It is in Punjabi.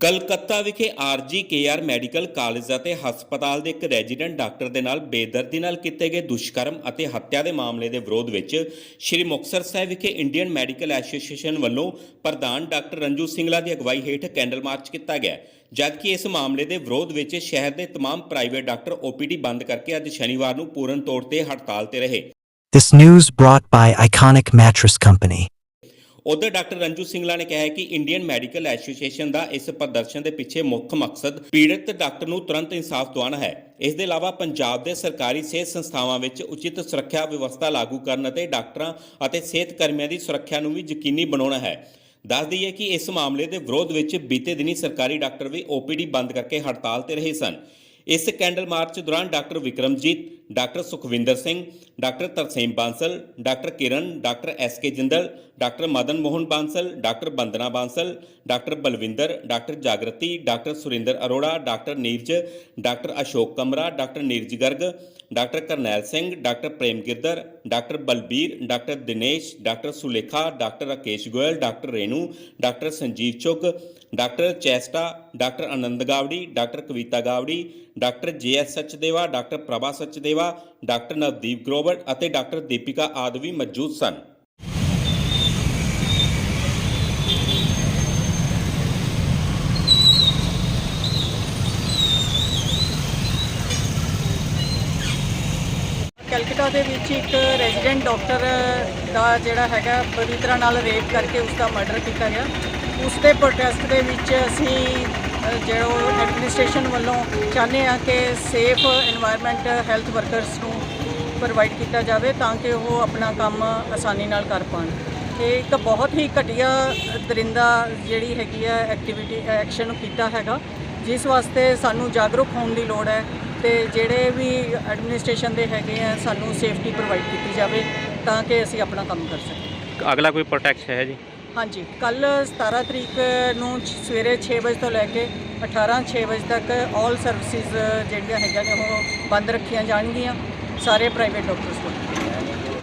ਕਲਕੱਤਾ ਵਿਖੇ ਆਰਜੀਕੇਆਰ ਮੈਡੀਕਲ ਕਾਲਜ ਅਤੇ ਹਸਪਤਾਲ ਦੇ ਇੱਕ ਰੈਜ਼ੀਡੈਂਟ ਡਾਕਟਰ ਦੇ ਨਾਲ ਬੇਦਰਦੀ ਨਾਲ ਕੀਤੇ ਗਏ ਦੁਸ਼ਕਰਮ ਅਤੇ ਹੱਤਿਆ ਦੇ ਮਾਮਲੇ ਦੇ ਵਿਰੋਧ ਵਿੱਚ ਸ੍ਰੀ ਮੁਕਤਸਰ ਸਾਹਿਬ ਵਿਖੇ ਇੰਡੀਅਨ ਮੈਡੀਕਲ ਐਸੋਸੀਏਸ਼ਨ ਵੱਲੋਂ ਪ੍ਰਧਾਨ ਡਾਕਟਰ ਰੰਜੂ ਸਿੰਗਲਾ ਦੀ ਅਗਵਾਈ ਹੇਠ ਕੈਂਡਲ ਮਾਰਚ ਕੀਤਾ ਗਿਆ ਜਦਕਿ ਇਸ ਮਾਮਲੇ ਦੇ ਵਿਰੋਧ ਵਿੱਚ ਸ਼ਹਿਰ ਦੇ तमाम ਪ੍ਰਾਈਵੇਟ ਡਾਕਟਰ ਓਪੀਡੀ ਬੰਦ ਕਰਕੇ ਅੱਜ ਸ਼ਨੀਵਾਰ ਨੂੰ ਪੂਰਨ ਤੌਰ ਤੇ ਹੜਤਾਲ ਤੇ ਰਹੇ This news brought by Iconic Mattress Company. ਉਧਰ ਡਾਕਟਰ ਰੰਜੂ ਸਿੰਗਲਾ ਨੇ ਕਿਹਾ ਕਿ ਇੰਡੀਅਨ ਮੈਡੀਕਲ ਐਸੋਸੀਏਸ਼ਨ ਦਾ ਇਸ ਪ੍ਰਦਰਸ਼ਨ ਦੇ ਪਿੱਛੇ ਮੁੱਖ ਮਕਸਦ ਪੀੜਤ ਡਾਕਟਰ ਨੂੰ ਤੁਰੰਤ ਇਨਸਾਫ ਦਿਵਾਉਣਾ ਹੈ। ਇਸ ਦੇ ਇਲਾਵਾ ਪੰਜਾਬ ਦੇ ਸਰਕਾਰੀ ਸਿਹਤ ਸੰਸਥਾਵਾਂ ਵਿੱਚ ਉਚਿਤ ਸੁਰੱਖਿਆ ਵਿਵਸਥਾ ਲਾਗੂ ਕਰਨ ਅਤੇ ਡਾਕਟਰਾਂ ਅਤੇ ਸਿਹਤ ਕਰਮੀਆਂ ਦੀ ਸੁਰੱਖਿਆ ਨੂੰ ਵੀ ਯਕੀਨੀ ਬਣਾਉਣਾ ਹੈ। ਦੱਸ ਦਈਏ ਕਿ ਇਸ ਮਾਮਲੇ ਦੇ ਵਿਰੋਧ ਵਿੱਚ ਬੀਤੇ ਦਿਨੀ ਸਰਕਾਰੀ ਡਾਕਟਰ ਵੀ ਓਪੀਡੀ ਬੰਦ ਕਰਕੇ ਹੜਤਾਲ ਤੇ ਰਹੇ ਸਨ। ਇਸ ਕੈਂਡਲ ਮਾਰਚ ਦੌਰਾਨ doctor Vikramjit, doctor Sukhwinder Singh, doctor Tarsem Bansal, doctor Kiran, doctor S K Jindal, doctor Madan Mohan Bansal, doctor Bandana Bansal, doctor Balwinder, doctor Jagriti, doctor Surinder Arora, doctor Neeraj, doctor Ashok Kamra, doctor Neeraj Garg, doctor Karnail Singh, doctor Prem Girdhar doctor Balbir, doctor Dinesh, doctor Sulekha, doctor Rakesh Goyal, doctor Renu doctor Sanjeev Chugg doctor Chesta, doctor Anand Gawri, doctor Kavita Gawri doctor J S Sachdeva, doctor Prabha Sachdeva, doctor Navdeep Grover ਅਤੇ ਡਾਕਟਰ ਦੀਪਿਕਾ ਆਦਿ ਵੀ ਮੌਜੂਦ ਸਨ। ਕਲਕੱਤਾ ਦੇ ਵਿੱਚ ਇੱਕ ਰੈਜ਼ੀਡੈਂਟ ਡਾਕਟਰ ਦਾ ਜਿਹੜਾ ਹੈਗਾ ਬੁਰੀ ਤਰ੍ਹਾਂ ਨਾਲ ਰੇਪ ਕਰਕੇ ਉਸ ਦਾ ਮਰਡਰ ਕੀਤਾ ਗਿਆ। ਉਸ ਦੇ ਪ੍ਰੋਟੈਸਟ ਦੇ ਵਿੱਚ ਅਸੀਂ ਜਿਹੜਾ ਐਡਮਿਨਿਸਟ੍ਰੇਸ਼ਨ ਵੱਲੋਂ ਚਾਹੁੰਦੇ ਆ ਕਿ ਸੇਫ এনवायरमेंट ਹੈਲਥ ਵਰਕਰਸ ਨੂੰ ਪ੍ਰੋਵਾਈਡ ਕੀਤਾ ਜਾਵੇ ਤਾਂ ਕਿ ਉਹ ਆਪਣਾ ਕੰਮ ਆਸਾਨੀ ਨਾਲ ਕਰ ਪਾਣ ਇਹ ਇੱਕ ਬਹੁਤ ਹੀ ਘਟੀਆ ਦਰਿੰਦਾ ਜਿਹੜੀ ਹੈਗੀ ਆ ਐਕਟੀਵਿਟੀ ਐਕਸ਼ਨ ਕੀਤਾ ਹੈਗਾ। ਜਿਸ ਵਾਸਤੇ ਸਾਨੂੰ ਜਾਗਰੂਕ ਹੋਣ ਦੀ ਲੋੜ ਹੈ ਤੇ ਜਿਹੜੇ ਵੀ ਐਡਮਿਨਿਸਟ੍ਰੇਸ਼ਨ ਦੇ ਹੈਗੇ ਆ, ਸਾਨੂੰ ਸੇਫਟੀ ਪ੍ਰੋਵਾਈਡ ਕੀਤੀ ਜਾਵੇ ਤਾਂ ਕਿ ਅਸੀਂ ਆਪਣਾ ਕੰਮ ਕਰ ਸਕੀਏ। ਅਗਲਾ ਕੋਈ ਪ੍ਰੋਟੈਕਟ ਹੈ ਜੀ। ਹਾਂਜੀ ਕੱਲ 17 ਤਰੀਕ ਨੂੰ ਸਵੇਰੇ 6 ਵਜੇ ਤੋਂ ਲੈ ਕੇ 18 6 ਵਜੇ ਤੱਕ ਆਲ ਸਰਵਿਸਿਜ਼ ਜਿਹੜੀਆਂ ਹੈਗੀਆਂ ਨੇ ਉਹ ਬੰਦ ਰੱਖੀਆਂ ਜਾਣਗੀਆਂ, ਸਾਰੇ ਪ੍ਰਾਈਵੇਟ ਡਾਕਟਰਸ ਕੋਲ।